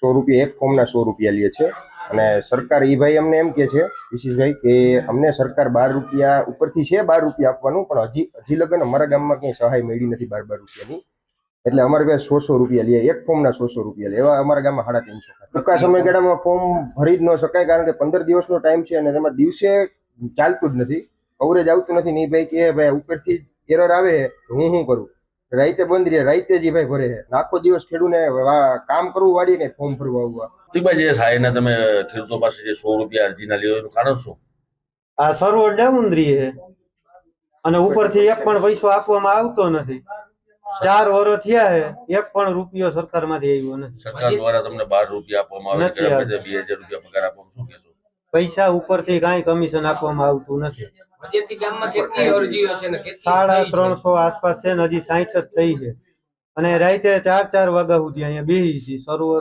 સો રૂપિયા એક ફોર્મના સો રૂપિયા લે છે. અને સરકાર એ ભાઈ અમને એમ કે છે, વિશેષભાઈ, કે અમને સરકાર બાર રૂપિયા ઉપરથી છે બાર રૂપિયા આપવાનું, પણ હજી હજી લગન અમારા ગામમાં ક્યાંય સહાય મળી નથી બાર બાર રૂપિયાની. એટલે અમારે પાસે સો સો રૂપિયા લે, એક ફોર્મના સો સો રૂપિયા લે. એવા અમારા ગામમાં સાડા ત્રણસો ટૂંકા સમયગાળામાં ફોર્મ ભરી જ ન શકાય, કારણ કે પંદર દિવસનો ટાઈમ છે અને તેમાં દિવસે ચાલતું જ નથી. કવરેજ આવતું નથી નહીં ભાઈ કે, ભાઈ, ઉપરથી એરર આવે, હું શું કરું? રાઈતે બંધ રહે રાઈતે જ ભાઈ ભરે આખો દિવસ ખેડૂને કામ કરવું વાળી ને ફોર્મ ભરવા આવવા પ્રતિકભાઈ જે સહાયના તમે ખેડૂતો પાસે જે સો રૂપિયા અરજીના લ્યો એનું કારણ શું? આ સર્વર ડાઉન રહીએ અને ઉપરથી એક પણ પૈસો આપવામાં આવતો નથી. ચાર વર્ષ થયા છે એક પણ રૂપિયો સરકારમાંથી આવ્યો નથી. સરકાર દ્વારા તમને બાર રૂપિયા આપવામાં આવે છે બે હજાર રૂપિયા પગાર આપવામાં શું કહેશો? પૈસા ઉપરથી કાંઈ કમિશન આપવામાં આવતું નથી. સાડા ત્રણસો આસપાસ છે ને હજી સાહીઠ જ થઈ છે. અને રાતે ચાર ચાર વાગ્યા સુધી અહીંયા બેહી છે સરોવર